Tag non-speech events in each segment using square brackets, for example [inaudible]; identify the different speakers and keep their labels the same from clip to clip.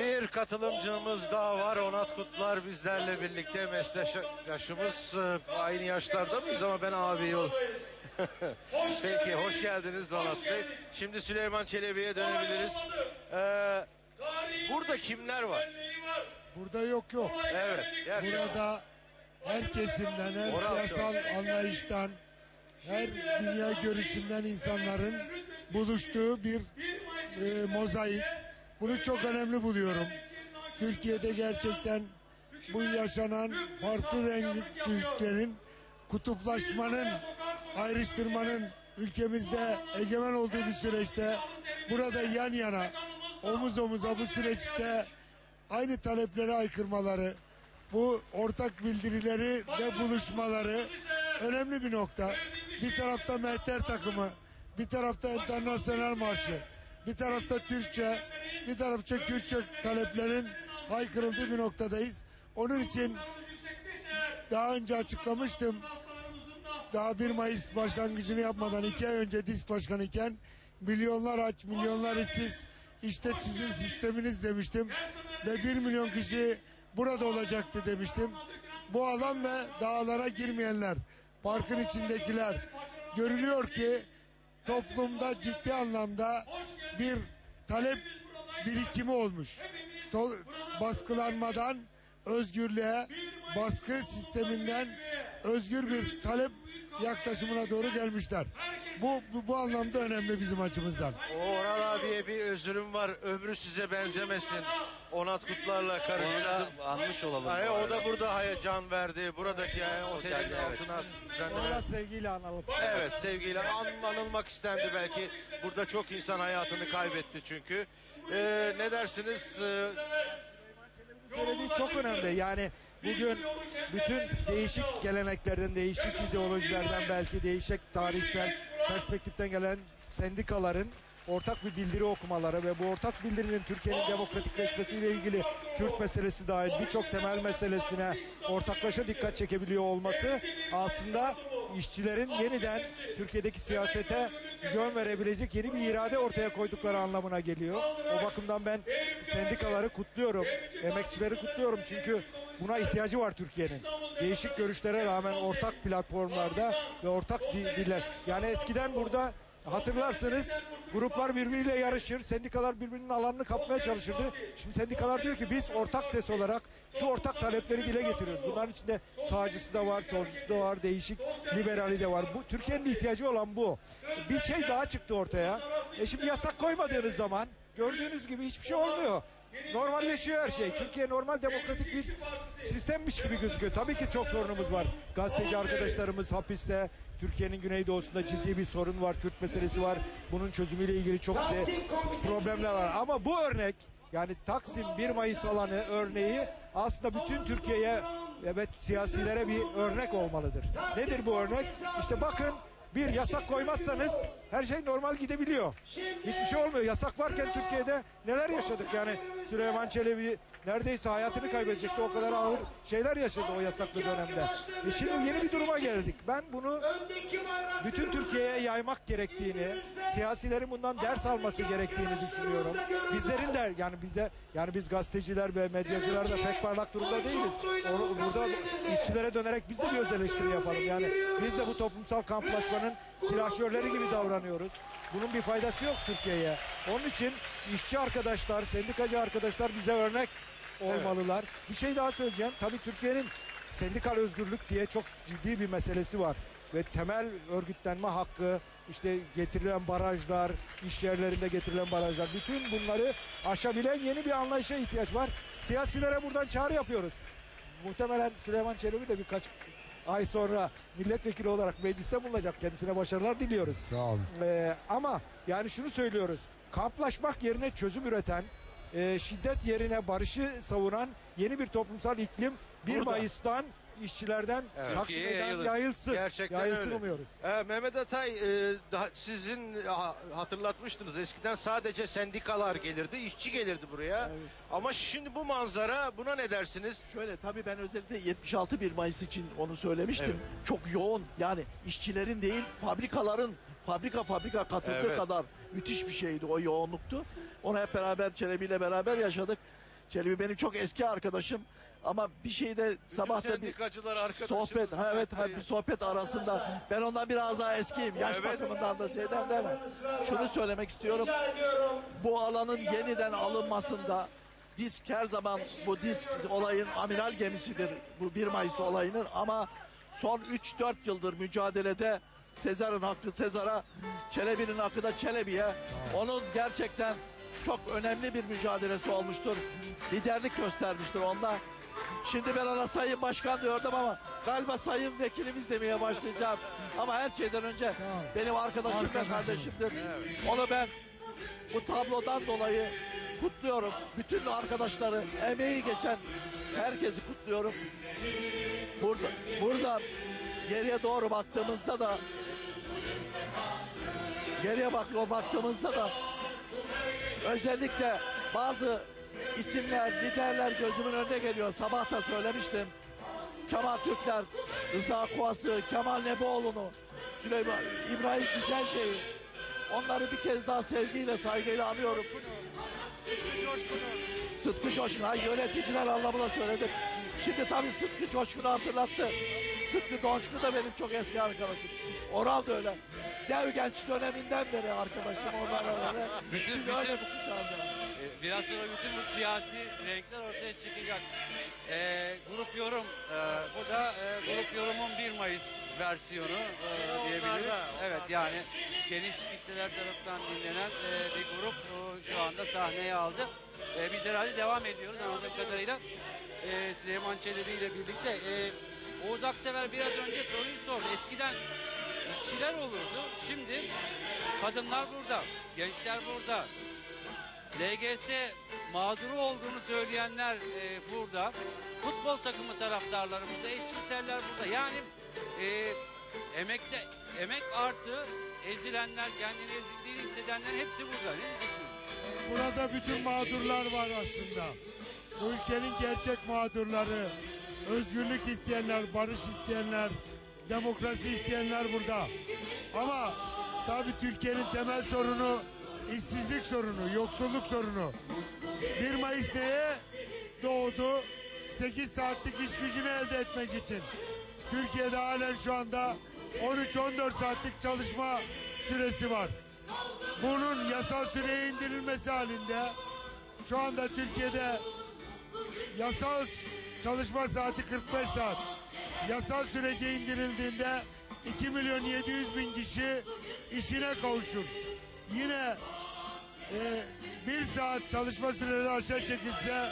Speaker 1: Bir katılımcımız daha var. Onat Kutlar bizlerle birlikte meslektaşımız. Ee, Aynı yaşlarda mıyız ama ben abi ol. [laughs] Peki hoş geldiniz Onat Bey. Şimdi Süleyman Çelebi'ye dönebiliriz. Ee, burada kimler var?
Speaker 2: Burada yok yok.
Speaker 1: Evet. gerçekten.
Speaker 2: Burada her kesimden, her
Speaker 1: Oral
Speaker 2: siyasal anlayıştan, her dünya görüşünden insanların buluştuğu bir e, mozaik. Bunu çok önemli buluyorum. Türkiye'de gerçekten bu yaşanan farklı renkliliklerin kutuplaşmanın, ayrıştırmanın ülkemizde egemen olduğu bir süreçte burada yan yana omuz omuza bu süreçte aynı talepleri aykırmaları, bu ortak bildirileri ve buluşmaları önemli bir nokta. Bir tarafta mehter takımı, bir tarafta internasyonel marşı, bir tarafta Türkçe, bir tarafta Kürtçe taleplerin haykırıldığı bir noktadayız. Onun için daha önce açıklamıştım. Daha 1 Mayıs başlangıcını yapmadan iki ay önce DİSK Başkanı iken milyonlar aç, milyonlar işsiz. İşte sizin sisteminiz demiştim. Ve 1 milyon kişi burada olacaktı demiştim. Bu alan ve dağlara girmeyenler, parkın içindekiler görülüyor ki toplumda ciddi anlamda bir talep birikimi olmuş. To- baskılanmadan özgürlüğe, baskı sisteminden özgür bir talep yaklaşımına doğru gelmişler. Bu, bu, bu anlamda önemli bizim açımızdan.
Speaker 1: Oral abiye bir özürüm var. Ömrü size benzemesin. Onat Kutlar'la
Speaker 3: Onu
Speaker 1: karıştırdım.
Speaker 3: da anmış olalım.
Speaker 1: Hayır, o da burada hayır, can verdi. Buradaki yani, otelin altına düzenlenen
Speaker 2: da sevgiyle analım.
Speaker 1: Evet sevgiyle an, anılmak istendi belki. Burada çok insan hayatını kaybetti çünkü. Ee, ne dersiniz? Ee,
Speaker 4: söylediği çok önemli. Yani bugün bütün değişik geleneklerden, değişik ideolojilerden belki değişik tarihsel perspektiften gelen sendikaların ortak bir bildiri okumaları ve bu ortak bildirinin Türkiye'nin demokratikleşmesiyle ilgili Kürt meselesi dahil birçok temel meselesine ortaklaşa dikkat çekebiliyor olması aslında işçilerin yeniden Türkiye'deki siyasete yön verebilecek yeni bir irade ortaya koydukları anlamına geliyor. O bakımdan ben sendikaları kutluyorum, emekçileri kutluyorum. Çünkü buna ihtiyacı var Türkiye'nin. Değişik görüşlere rağmen ortak platformlarda ve ortak di- diller. Yani eskiden burada hatırlarsınız gruplar birbiriyle yarışır, sendikalar birbirinin alanını kapmaya çalışırdı. Şimdi sendikalar diyor ki biz ortak ses olarak şu ortak talepleri dile getiriyoruz. Bunların içinde sağcısı da var, solcusu da var, değişik liberali de var. Bu Türkiye'nin ihtiyacı olan bu. Bir şey daha çıktı ortaya. E şimdi yasak koymadığınız zaman gördüğünüz gibi hiçbir şey olmuyor. Normalleşiyor her şey. Türkiye normal demokratik bir sistemmiş gibi gözüküyor. Tabii ki çok sorunumuz var. Gazeteci arkadaşlarımız hapiste. Türkiye'nin güneydoğusunda ciddi bir sorun var. Kürt meselesi var. Bunun çözümüyle ilgili çok de problemler var. Ama bu örnek yani Taksim 1 Mayıs alanı örneği aslında bütün Türkiye'ye ve siyasilere bir örnek olmalıdır. Nedir bu örnek? İşte bakın bir yasak koymazsanız her şey normal gidebiliyor. Hiçbir şey olmuyor. Yasak varken Türkiye'de neler yaşadık yani Süleyman Çelebi neredeyse hayatını kaybedecekti. O kadar ağır şeyler yaşadı o yasaklı dönemde. E şimdi yeni bir duruma geldik. Ben bunu bütün Türkiye'ye yaymak gerektiğini, siyasilerin bundan ders alması gerektiğini düşünüyorum. Bizlerin de yani biz de yani biz gazeteciler ve medyacılar da pek parlak durumda değiliz. Onu, burada işçilere dönerek biz de bir öz eleştiri yapalım. Yani biz de bu toplumsal kamplaşmanın silahşörleri gibi davranıyoruz. Bunun bir faydası yok Türkiye'ye. Onun için işçi arkadaşlar, sendikacı arkadaşlar bize örnek olmalılar. Bir şey daha söyleyeceğim. Tabii Türkiye'nin sendikal özgürlük diye çok ciddi bir meselesi var. Ve temel örgütlenme hakkı, işte getirilen barajlar, iş yerlerinde getirilen barajlar, bütün bunları aşabilen yeni bir anlayışa ihtiyaç var. Siyasilere buradan çağrı yapıyoruz. Muhtemelen Süleyman Çelebi de birkaç ay sonra milletvekili olarak mecliste bulunacak. Kendisine başarılar diliyoruz.
Speaker 2: Sağ olun.
Speaker 4: Ee, ama yani şunu söylüyoruz. Kamplaşmak yerine çözüm üreten, e, şiddet yerine barışı savunan yeni bir toplumsal iklim 1
Speaker 1: Burada.
Speaker 4: Mayıs'tan işçilerden
Speaker 1: Evet.
Speaker 4: Taksim'den
Speaker 3: yayılır.
Speaker 4: yayılsın.
Speaker 1: Gerçekten
Speaker 4: Yayılsın
Speaker 1: öyle.
Speaker 4: umuyoruz.
Speaker 1: Ee, Mehmet Atay e, daha sizin ha- hatırlatmıştınız eskiden sadece sendikalar gelirdi, işçi gelirdi buraya. Ama şimdi bu manzara buna ne dersiniz?
Speaker 5: Şöyle tabii ben özellikle 76 1 Mayıs için onu söylemiştim.
Speaker 1: Evet.
Speaker 5: Çok yoğun yani işçilerin değil fabrikaların fabrika fabrika katıldığı
Speaker 1: Evet.
Speaker 5: kadar müthiş bir şeydi o yoğunluktu. Onu hep beraber Çelebi ile beraber yaşadık. Çelebi benim çok eski arkadaşım ama bir şeyde sabah da bir sohbet ha evet ha, bir sohbet arasında ben ondan biraz daha eskiyim yaş
Speaker 1: Evet.
Speaker 5: bakımından da şeyden de mi? Şunu söylemek istiyorum. Bu alanın yeniden alınmasında disk her zaman bu disk olayın amiral gemisidir bu 1 Mayıs olayının ama son 3-4 yıldır mücadelede Sezar'ın hakkı Sezar'a, Çelebi'nin hakkı da Çelebi'ye. Onun gerçekten çok önemli bir mücadelesi olmuştur. Liderlik göstermiştir onda. Şimdi ben ona sayın başkan diyordum ama galiba sayın vekilimiz demeye başlayacağım. Ama her şeyden önce benim arkadaşım ve kardeşimdir. Onu ben bu tablodan dolayı kutluyorum. Bütün arkadaşları, emeği geçen herkesi kutluyorum. Burada, buradan geriye doğru baktığımızda da geriye bak baktığımızda da özellikle bazı isimler, liderler gözümün önüne geliyor. Sabah da söylemiştim. Kemal Türkler, Rıza Kuası, Kemal Nebioğlu'nu, Süleyman, İbrahim Güzelce'yi onları bir kez daha sevgiyle, saygıyla anıyorum. Sıtkı Coşkun, ha yöneticiler anlamında söyledim. Şimdi tabii Sıtkı Coşkun'u hatırlattı. Sıtkı Coşkun da benim çok eski arkadaşım. Oral da öyle. Dev genç döneminden beri arkadaşım onlar öyle.
Speaker 3: Bütün-
Speaker 5: Biz öyle
Speaker 3: bütün-
Speaker 5: bu kuşağız.
Speaker 3: Ee, Biraz sonra bütün bu siyasi renkler ortaya çıkacak. Ee, grup yorum, e, bu da e, grup yorumun 1 Mayıs versiyonu e, diyebiliriz. Evet yani geniş kitleler tarafından dinlenen e, bir grup e, şu anda sahneye aldı. E, biz herhalde devam ediyoruz anladığım kadarıyla. E, Süleyman Çelebi ile birlikte. E, Oğuz Aksever biraz önce soruyu sordu. Eskiden işçiler olurdu. Şimdi kadınlar burada, gençler burada, LGS mağduru olduğunu söyleyenler e, burada. Futbol takımı taraftarlarımız da eşcinseller burada. Yani e, emekte emek artı ezilenler, kendini ezikliğini hissedenler hepsi burada. Ne?
Speaker 2: Burada bütün mağdurlar var aslında. Bu ülkenin gerçek mağdurları, özgürlük isteyenler, barış isteyenler, demokrasi isteyenler burada. Ama tabii Türkiye'nin temel sorunu işsizlik sorunu, yoksulluk sorunu. 1 Mayıs neye doğdu? 8 saatlik iş gücünü elde etmek için. Türkiye'de halen şu anda 13-14 saatlik çalışma süresi var. Bunun yasal süreye indirilmesi halinde şu anda Türkiye'de yasal çalışma saati 45 saat. Yasal sürece indirildiğinde 2 milyon 700 bin kişi işine kavuşur. Yine e, bir saat çalışma süreleri aşağı çekilse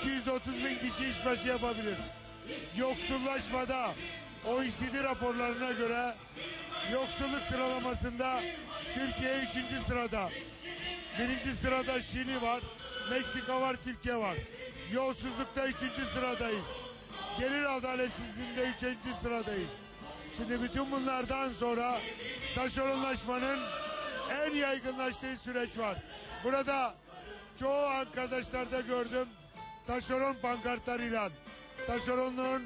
Speaker 2: 230 bin kişi işbaşı yapabilir. Yoksullaşmada OECD raporlarına göre yoksulluk sıralamasında Türkiye 3. sırada. Birinci sırada Şili var, Meksika var, Türkiye var. Yolsuzlukta üçüncü sıradayız. Gelir adaletsizliğinde üçüncü sıradayız. Şimdi bütün bunlardan sonra taşeronlaşmanın en yaygınlaştığı süreç var. Burada çoğu arkadaşlarda gördüm taşeron pankartlarıyla. Taşeronluğun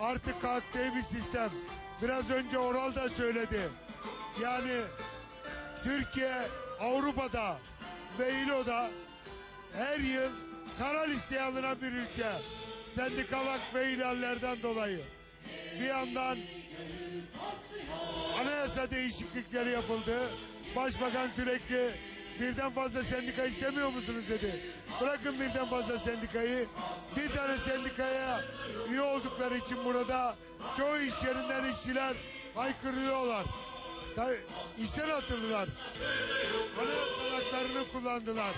Speaker 2: artık kalktığı bir sistem. Biraz önce Oral da söyledi. Yani Türkiye Avrupa'da ve İLO'da her yıl kara listeye alınan bir ülke. Sendikal hak ve ihlallerden dolayı. Bir yandan anayasa değişiklikleri yapıldı. Başbakan sürekli birden fazla sendika istemiyor musunuz dedi. Bırakın birden fazla sendikayı. Bir tane sendikaya üye oldukları için burada çoğu iş yerinden işçiler haykırıyorlar. İşten atıldılar. Anayasal haklarını kullandılar.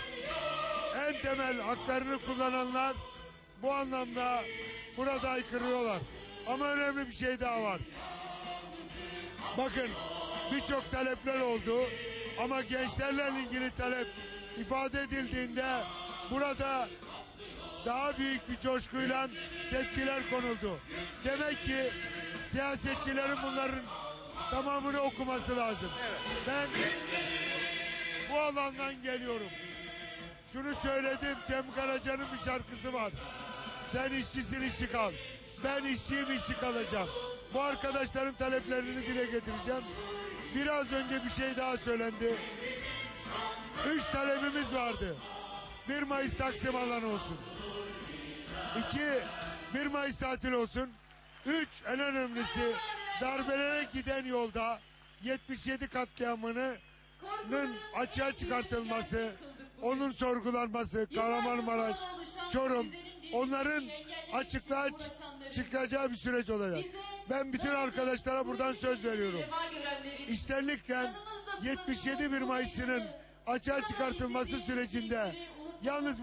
Speaker 2: En temel haklarını kullananlar bu anlamda burada aykırıyorlar. Ama önemli bir şey daha var. Bakın birçok talepler oldu ama gençlerle ilgili talep ifade edildiğinde burada daha büyük bir coşkuyla tepkiler konuldu. Demek ki siyasetçilerin bunların tamamını okuması lazım. Ben bu alandan geliyorum. Şunu söyledim Cem Karaca'nın bir şarkısı var. Sen işçisin işi kal. Ben işçiyim işi kalacağım. Bu arkadaşların taleplerini dile getireceğim. Biraz önce bir şey daha söylendi. Üç talebimiz vardı. 1 Mayıs Taksim alanı olsun. 2 1 Mayıs tatil olsun. 3 en önemlisi darbelere giden yolda 77 katliamının açığa çıkartılması, onun sorgulanması, Kahramanmaraş, Çorum, onların açıklığa çıkacağı bir süreç olacak. Ben bütün arkadaşlara buradan söz veriyorum. İştenlikten 77 1 Mayıs'ının açığa çıkartılması sürecinde yalnız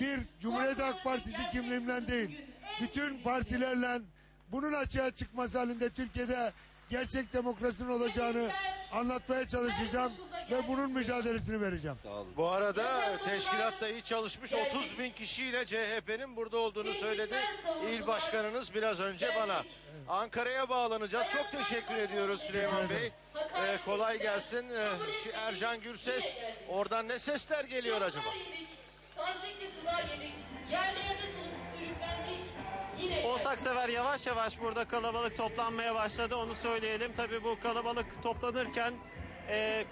Speaker 2: bir Cumhuriyet Halk Partisi kimliğimden değil, bütün partilerle bunun açığa çıkması halinde Türkiye'de gerçek demokrasinin olacağını anlatmaya çalışacağım ve bunun mücadelesini vereceğim.
Speaker 1: Bu arada teşkilatta iyi çalışmış 30 bin kişiyle CHP'nin burada olduğunu söyledi. İl başkanınız biraz önce bana. Ankara'ya bağlanacağız. Çok teşekkür ediyoruz Süleyman Bey. Ee, kolay gelsin. Ee, şu Ercan Gürses oradan ne sesler geliyor acaba?
Speaker 6: Tazikli sular yedik. Sürüklendik. Yine
Speaker 7: Osaksever yavaş yavaş burada kalabalık toplanmaya başladı onu söyleyelim. Tabii bu kalabalık toplanırken e,